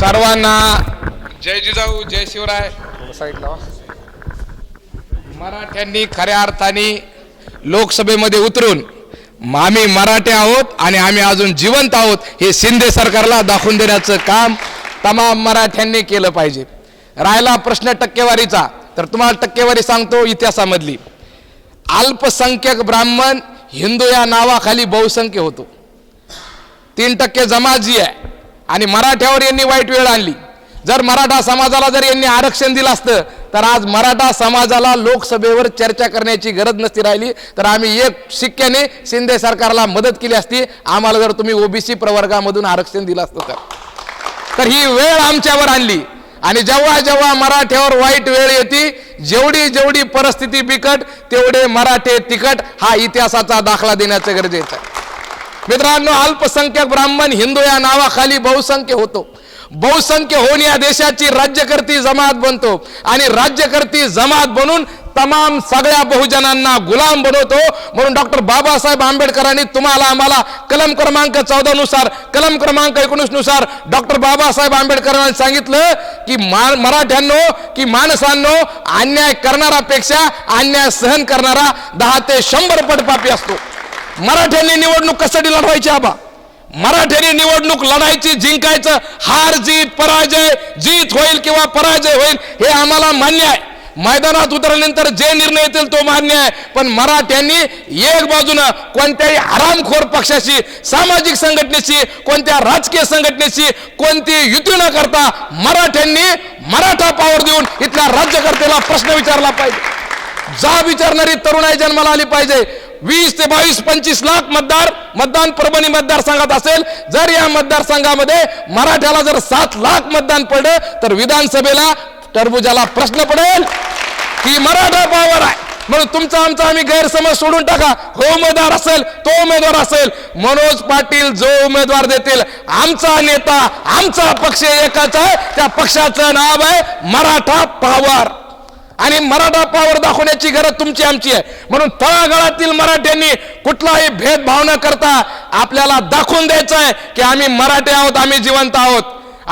सर्वांना जय जिजाऊ जय शिवराय. मराठ्यांनी खऱ्या अर्थाने लोकसभेमध्ये उतरून आम्ही मराठे आहोत आणि आम्ही अजून जिवंत आहोत हे शिंदे सरकारला दाखवून देण्याचं काम तमाम मराठ्यांनी केलं पाहिजे. राहिला प्रश्न टक्केवारीचा तर तुम्हाला टक्केवारी सांगतो इतिहासामधली. अल्पसंख्यक ब्राह्मण हिंदू या नावाखाली बहुसंख्य होतो. तीन टक्के जमात जी आहे. आणि मराठ्यावर यांनी वाईट वेळ आणली. जर मराठा समाजाला जर यांनी आरक्षण दिलं असतं तर आज मराठा समाजाला लोकसभेवर चर्चा करण्याची गरज नसती राहिली. तर आम्ही एक शिक्क्याने शिंदे सरकारला मदत केली असती. आम्हाला जर तुम्ही ओबीसी प्रवर्गामधून आरक्षण दिलं असतं तर. तर ही वेळ आमच्यावर आणली. आणि जेव्हा जेव्हा मराठ्यावर वाईट वेळ येते जेवढी जेवढी परिस्थिती बिकट तेवढे मराठे तिकट हा इतिहासाचा दाखला देण्याचं गरजेचं आहे. मित्रांनो अल्पसंख्याक ब्राह्मण हिंदू या नावाखाली बहुसंख्य होतो. बहुसंख्य होऊन या देशाची राज्यकर्ती जमात बनतो. आणि राज्यकर्ती जमात बनून तमाम सगळ्या बहुजनांना गुलाम बनवतो. म्हणून डॉक्टर बाबासाहेब आंबेडकरांनी तुम्हाला आम्हाला कलम क्रमांक चौदा नुसार कलम क्रमांक एकोणीसनुसार डॉक्टर बाबासाहेब आंबेडकरांनी सांगितलं की मा मराठ्यांनो की माणसांनो अन्याय करणारापेक्षा अन्याय सहन करणारा दहा ते शंभर पट पापी असतो. मराठ्यांनी निवडणूक कशासाठी लढवायची आबा? मराठ्यांनी निवडणूक लढायची जिंकायचं हार जीत पराजय जीत होईल किंवा पराजय होईल हे आम्हाला मान्य आहे. मैदानात उतरल्यानंतर जे निर्णय येतील तो मान्य आहे. पण मराठ्यांनी एक बाजूनं कोणत्याही हरामखोर पक्षाशी सामाजिक संघटनेशी कोणत्या राजकीय संघटनेशी कोणती युती न करता मराठ्यांनी मराठा पावर देऊन इथल्या राज्यकर्त्याला प्रश्न विचारला पाहिजे. जा विचारणारी तरुणाई जन्माला आली पाहिजे. वीस ते बावीस पंचवीस लाख मतदार मतदान परभणी मतदारसंघात असेल. जर या मतदारसंघामध्ये मराठ्याला जर सात लाख मतदान पडलं तर विधानसभेला टरबुजाला प्रश्न पडेल की मराठा पावर आहे. म्हणून तुमचा आमचा आम्ही गैरसमज सोडून टाका. हो उमेदवार असेल तो उमेदवार असेल. मनोज पाटील जो उमेदवार देतील आमचा नेता आमचा पक्ष एकाच आहे. त्या पक्षाचं नाव आहे मराठा पावर. आणि मराठा पावर दाखवण्याची गरज तुमची आमची आहे. म्हणून तळागाळातील मराठ्यांनी कुठलाही भेदभाव न करता आपल्याला दाखवून द्यायचं आहे की आम्ही मराठे आहोत आम्ही जिवंत आहोत.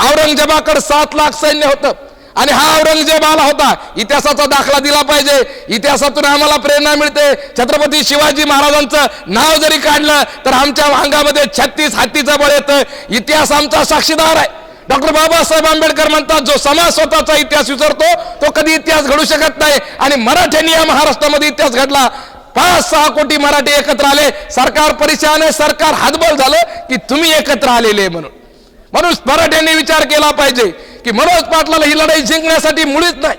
औरंगजेबाकडे सात लाख सैन्य होतं. आणि हा औरंगजेब आला होता. इतिहासाचा दाखला दिला पाहिजे. इतिहासातून आम्हाला प्रेरणा मिळते. छत्रपती शिवाजी महाराजांचं नाव जरी काढलं तर आमच्या अंगामध्ये छत्तीस हत्तीचं बळ येतं. इतिहास आमचा साक्षीदार आहे. डॉक्टर बाबासाहेब आंबेडकर म्हणतात जो समाज स्वतःचा इतिहास विसरतो तो कधी इतिहास घडू शकत नाही. आणि मराठ्यांनी या महाराष्ट्रामध्ये इतिहास घडला. पाच सहा कोटी मराठी एकत्र आले. सरकार परेशान सरकार हातबल झालं की तुम्ही एकत्र आलेले म्हणून. म्हणून मराठ्यांनी विचार केला पाहिजे की मनोज पाटलाला ही लढाई जिंकण्यासाठी मुळीच नाही.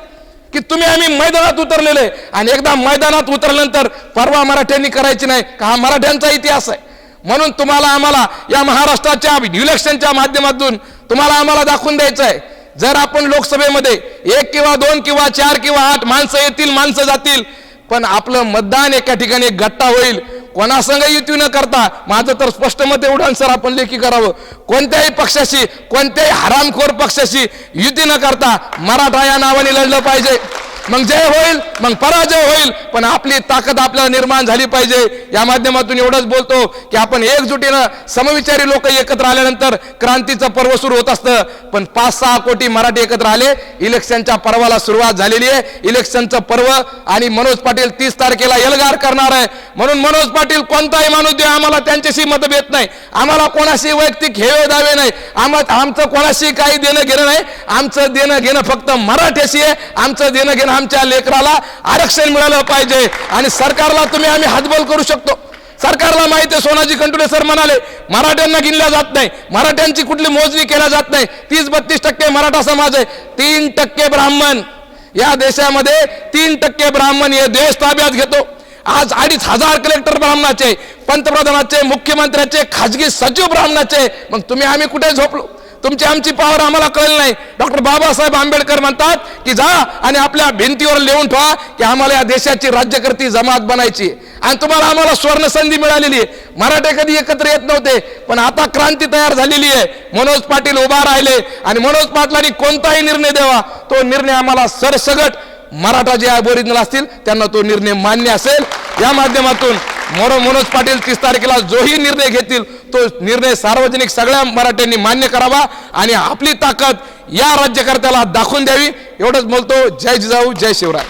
की तुम्ही आम्ही मैदानात उतरलेले आणि एकदा मैदानात उतरल्यानंतर परवा मराठ्यांनी करायची नाही का हा मराठ्यांचा इतिहास आहे. म्हणून तुम्हाला आम्हाला या महाराष्ट्राच्या इलेक्शनच्या माध्यमातून तुम्हाला आम्हाला दाखवून द्यायचं आहे जर आपण लोकसभेमध्ये एक किंवा दोन किंवा चार किंवा आठ माणसं येतील माणसं जातील पण आपलं मतदान एका ठिकाणी एक गट्टा होईल. कोणासंग युती न करता माझं तर स्पष्ट मत एवढं सर आपण लेखी करावं. कोणत्याही पक्षाशी कोणत्याही हरामखोर पक्षाशी युती न करता मराठा या नावाने लढलं पाहिजे. मग जय होईल मग पराजय होईल पण आपली ताकद आपल्याला निर्माण झाली पाहिजे. या माध्यमातून एवढंच बोलतो की आपण एकजुटीनं समविचारी लोक एकत्र आल्यानंतर क्रांतीचं पर्व सुरू होत असतं. पण पाच सहा कोटी मराठी एकत्र आले इलेक्शनच्या पर्वाला सुरुवात झालेली आहे. इलेक्शनचं पर्व आणि मनोज पाटील तीस तारखेला एल्गार करणार आहे. म्हणून मनोज पाटील कोणताही माणूस देऊ आम्हाला त्यांच्याशी मतभेद नाही. आम्हाला कोणाशी वैयक्तिक हेवे दावे नाही. आम्हा आमचं कोणाशी काही देणं घेणं नाही. आमचं देणं घेणं फक्त मराठ्याशी आहे. आमचं देणं घेणं आमच्या लेकराला आरक्षण मिळालं पाहिजे आणि सरकारला तुम्ही आम्ही हातबल करू शकतो. सरकारला माहिती आहे सोनाजी कंटुले सर म्हणाले मराठ्यांना गिनल्या जात नाही. मराठ्यांची कुठली मोजणी केल्या जात नाही. तीस बत्तीस टक्के मराठा समाज आहे. तीन टक्के ब्राह्मण. या देशामध्ये तीन टक्के ब्राह्मण हे देश ताब्यात घेतो. आज अडीच हजार कलेक्टर ब्राह्मणाचे पंतप्रधानाचे मुख्यमंत्र्याचे खाजगी सचिव ब्राह्मणाचे. मग तुम्ही आम्ही कुठे झोपलो? तुमची आमची पावर आम्हाला कळलं नाही. डॉक्टर बाबासाहेब आंबेडकर म्हणतात की जा आणि आपल्या भिंतीवर लिहून ठेवा की आम्हाला या देशाची राज्यकर्ती जमात बनायची आणि तुम्हाला आम्हाला स्वर्ण संधी मिळालेली आहे. मराठे कधी एकत्र येत नव्हते पण आता क्रांती तयार झालेली आहे. मनोज पाटील उभा राहिले आणि मनोज पाटलांनी कोणताही निर्णय द्यावा तो निर्णय आम्हाला सरसगट मराठा जे अबोरिजिनल असतील त्यांना तो निर्णय मान्य असेल. या माध्यमातून म्हणून मनोज पाटील तीस तारखेला जोही निर्णय घेतील. तो निर्णय सार्वजनिक सगळ्या मराठ्यांनी मान्य करावा आणि आपली ताकद या राज्यकर्त्याला दाखवून द्यावी. एवढंच बोलतो. जय जिजाऊ जय शिवराय.